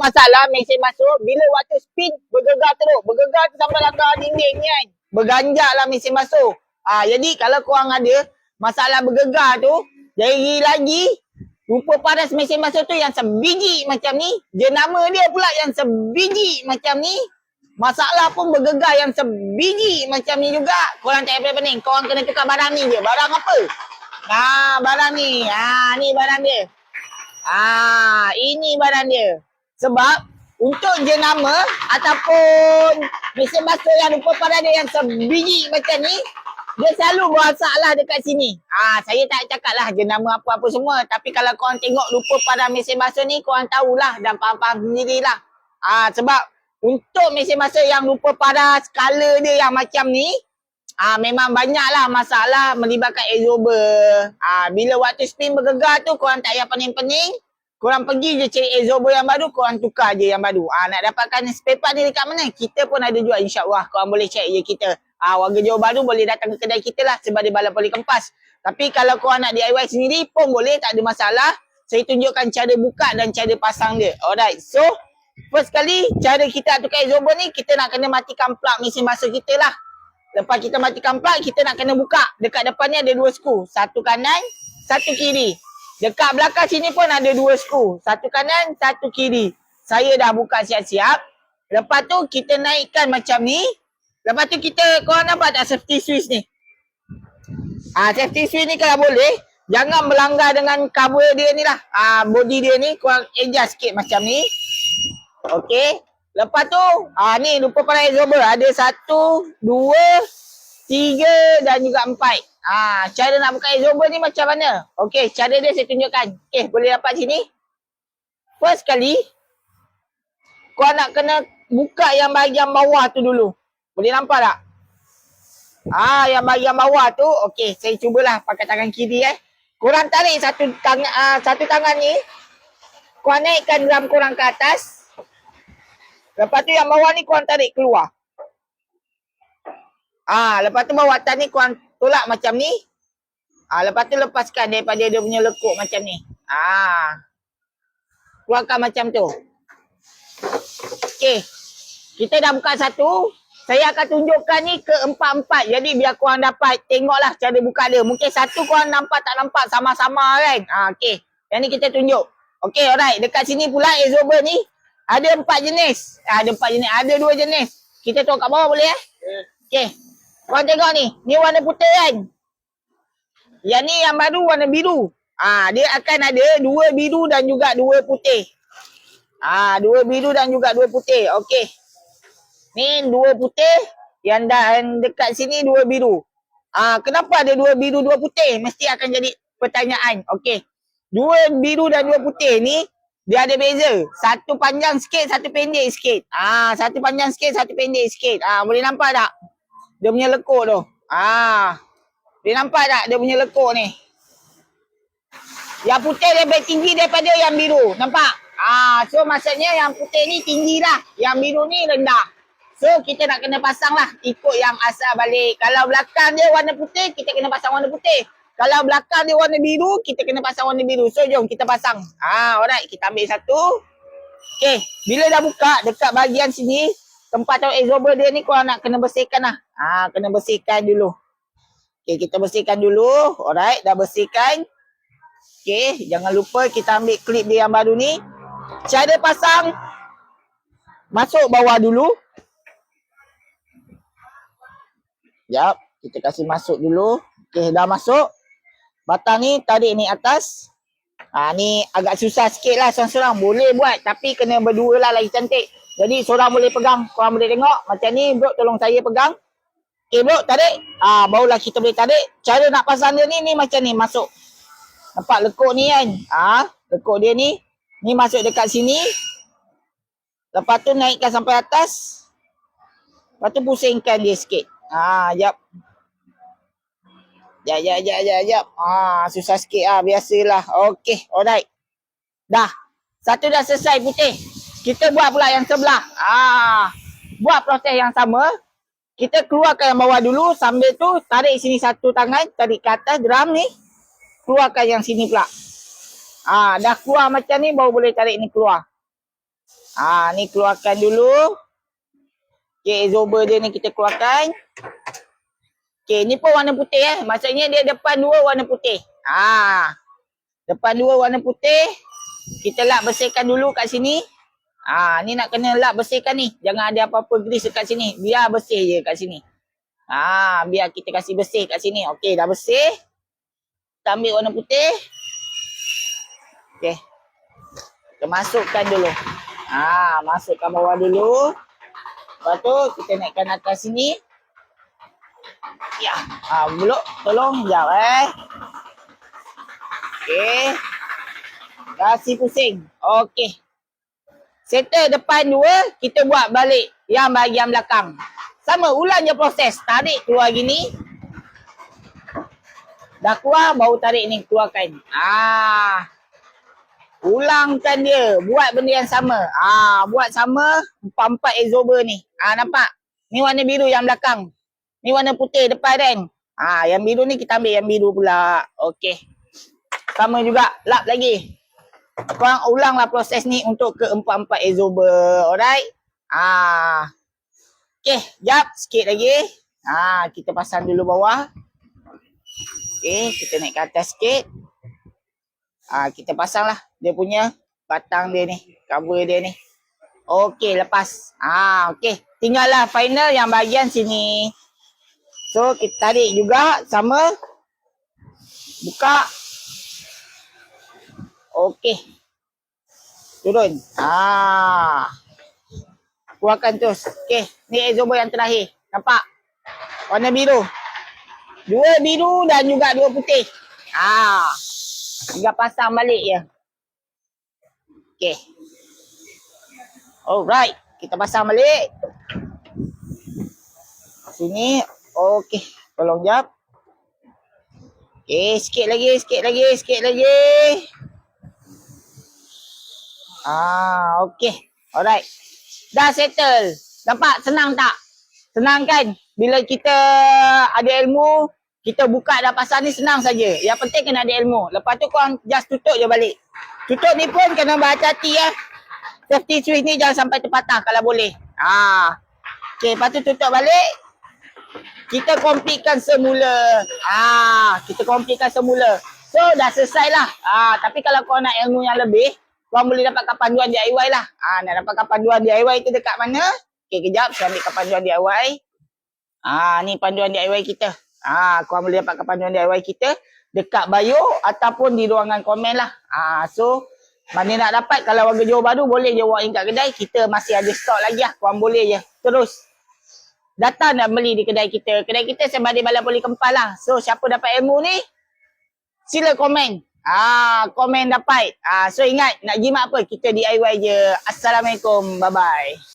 masalah mesin masuk bila waktu spin bergegar teruk. Bergegar tu sampai langgar dinding ni kan. Berganjak lah mesin masuk. Ah jadi kalau korang ada masalah bergegar tu, jadi lagi rupa paras mesin masuk tu yang sebiji macam ni. Dia nama dia pula yang sebiji macam ni. Masalah pun bergegar yang sebiji macam ni juga. Korang tak payah pening. Korang kena tukar barang ni je. Barang apa? Ah, barang ni. Ah, ni barang dia. Ah, ini barang dia. Sebab untuk jenama ataupun mesin basuh yang rupa pada dia yang sebiji macam ni, dia selalu bermasalah dekat sini. Ah, saya tak cakap lah jenama apa-apa semua. Tapi kalau korang tengok rupa pada mesin basuh ni, korang tahulah dan faham-faham sendirilah. Ah, sebab untuk mesin basuh yang rupa pada skala dia yang macam ni, Ah memang banyaklah masalah melibatkan absorber. Ah bila waktu spin bergegar tu korang tak payah pening-pening. Korang pergi je cari absorber yang baru, korang tukar je yang baru. Ah nak dapatkan spare part ni dekat mana? Kita pun ada jual insya-Allah. Korang boleh check je kita. Ah warga Johor Baru boleh datang ke kedai kita lah sebab dia balap poli kempas. Tapi kalau korang nak DIY sendiri pun boleh, tak ada masalah. Saya tunjukkan cara buka dan cara pasang dia. Alright. So, first kali cara kita tukar absorber ni, kita nak kena matikan plug mesin basuh kita lah. Lepas kita matikan plug, kita nak kena buka. Dekat depan ni ada dua skru. Satu kanan, satu kiri. Dekat belakang sini pun ada dua skru. Satu kanan, satu kiri. Saya dah buka siap-siap. Lepas tu kita naikkan macam ni. Lepas tu kita, korang nampak tak safety switch ni? Ah, safety switch ni kalau boleh, jangan melanggar dengan cover dia ni lah. Ah, body dia ni, korang adjust sikit macam ni. Okay. Lepas tu, ah ni lupa pada absorber. Ada satu, dua, tiga dan juga empat. Ah, cara nak buka absorber ni macam mana? Okey, cara dia saya tunjukkan. Okey, boleh dapat sini. First kali, kau nak kena buka yang bahagian bawah tu dulu. Boleh nampak tak? Ah, yang bahagian bawah tu, okey, saya cubalah pakai tangan kiri eh. Korang tarik satu tangan ah, satu tangan ni. Kau naikkan drum korang ke atas. Lepas tu yang bawah ni korang tarik keluar. Ah, lepas tu bawah atas ni korang tolak macam ni. Ah, lepas tu lepaskan daripada dia punya lekuk macam ni. Ah. Keluarkan macam tu. Okey. Kita dah buka satu. Saya akan tunjukkan ni ke empat-empat. Jadi biar korang dapat tengoklah cara buka dia. Mungkin satu korang nampak tak nampak sama-sama kan. Ah, okey. Yang ni kita tunjuk. Okey, alright. Dekat sini pula absorber ni ada empat jenis. Ah, ada empat jenis. Ada dua jenis. Kita tengok kat bawah boleh eh? Okey. Korang tengok ni. Ni warna putih kan? Yang ni yang baru warna biru. Ah, dia akan ada dua biru dan juga dua putih. Ah, dua biru dan juga dua putih. Okey. Ni dua putih. Yang dan dekat sini dua biru. Ah, kenapa ada dua biru dua putih? Mesti akan jadi pertanyaan. Okey. Dua biru dan dua putih ni dia ada beza. Satu panjang sikit, satu pendek sikit. Ah, satu panjang sikit, satu pendek sikit. Ah, boleh nampak tak? Dia punya lekuk tu. Ah. Boleh nampak tak dia punya lekuk ni? Yang putih lebih tinggi daripada yang biru. Nampak? Ah, so maksudnya yang putih ni tinggi lah. Yang biru ni rendah. So kita nak kena pasang lah ikut yang asal balik. Kalau belakang dia warna putih, kita kena pasang warna putih. Kalau belakang dia warna biru, kita kena pasang warna biru. So jom kita pasang. Ah, alright. Kita ambil satu. Okay. Bila dah buka dekat bahagian sini, tempat tahu absorber dia ni korang nak kena bersihkan lah. Ah, kena bersihkan dulu. Okay, kita bersihkan dulu. Alright, dah bersihkan. Okay, jangan lupa kita ambil klip dia yang baru ni. Cara pasang, masuk bawah dulu. Jap, kita kasih masuk dulu. Okay, dah masuk. Batang ni tarik ni atas. Ha, ni agak susah sikit lah seorang-seorang. Boleh buat tapi kena berdua lah lagi cantik. Jadi seorang boleh pegang. Korang boleh tengok. Macam ni bro tolong saya pegang. Okay bro tarik. Ah barulah kita boleh tarik. Cara nak pasang dia ni ni macam ni masuk. Nampak lekuk ni kan. Ah lekuk dia ni. Ni masuk dekat sini. Lepas tu naikkan sampai atas. Lepas tu pusingkan dia sikit. Ah, ha, jap. Jap, jap, jap, jap, jap. Ah, susah sikit ah, biasalah. Okey, alright. Dah. Satu dah selesai putih. Kita buat pula yang sebelah. Ah, buat proses yang sama. Kita keluarkan yang bawah dulu sambil tu tarik sini satu tangan, tarik ke atas drum ni. Keluarkan yang sini pula. Ah, dah keluar macam ni baru boleh tarik ni keluar. Ah, ni keluarkan dulu. Okay, absorber dia ni kita keluarkan. Okay, ni pun warna putih eh. Maksudnya dia depan dua warna putih. Ah, depan dua warna putih. Kita lap bersihkan dulu kat sini. Ah, ni nak kena lap bersihkan ni. Jangan ada apa-apa grease kat sini. Biar bersih je kat sini. Ah, biar kita kasih bersih kat sini. Okey, dah bersih. Kita ambil warna putih. Okey. Kita masukkan dulu. Ah, masukkan bawah dulu. Lepas tu kita naikkan atas sini. Ya, ah, buluk tolong jap eh. Okey. Kasih pusing. Okey. Settle depan dua, kita buat balik yang bahagian belakang. Sama, ulang je proses. Tarik keluar gini. Dah keluar, baru tarik ni keluarkan. Ah. Ulangkan dia. Buat benda yang sama. Ah, buat sama empat-empat absorber ni. Ah, nampak? Ni warna biru yang belakang. Ni warna putih depan kan. Ah, yang biru ni kita ambil yang biru pula. Okey. Sama juga. Lap lagi. Korang ulanglah proses ni untuk ke empat-empat absorber. Alright? Ah. Okay, jap sikit lagi. Ah, kita pasang dulu bawah. Okay, kita naik ke atas sikit. Ah, kita pasang lah dia punya batang dia ni, cover dia ni. Okay, lepas. Ah, okay. Tinggallah final yang bahagian sini. So, kita tarik juga sama. Buka. Okey. Turun. Ah. Keluarkan terus. Okey. Ni absorber yang terakhir. Nampak? Warna biru. Dua biru dan juga dua putih. Ah. Tinggal pasang balik je. Okey. Alright. Kita pasang balik. Sini. Okey. Tolong jap. Okey. Sikit lagi. Sikit lagi. Sikit lagi. Ah, okey. Alright. Dah settle. Nampak senang tak? Senang kan? Bila kita ada ilmu, kita buka dah pasal ni senang saja. Yang penting kena ada ilmu. Lepas tu korang just tutup je balik. Tutup ni pun kena berhati-hati ya. Safety switch ni jangan sampai terpatah kalau boleh. Ah. Okey, lepas tu tutup balik. Kita komplitkan semula. Ah, kita komplitkan semula. So dah selesai lah. Ah, tapi kalau kau nak ilmu yang lebih, Korang boleh dapatkan panduan DIY lah. Ah, nak dapatkan panduan DIY tu dekat mana? Okay, kejap. Saya ambilkan panduan DIY. Ah, ni panduan DIY kita. Ah, korang boleh dapatkan panduan DIY kita dekat bio ataupun di ruangan komen lah. Ah, so, mana nak dapat kalau warga Johor Bahru boleh je walk in kat kedai. Kita masih ada stok lagi lah. Korang boleh je. Terus datang dan beli di kedai kita. Kedai kita sebalik balai poli kempal lah. So, siapa dapat ilmu ni? Sila komen. Ah, komen dapat. Ah, so ingat nak jimat apa? Kita DIY je. Assalamualaikum. Bye bye.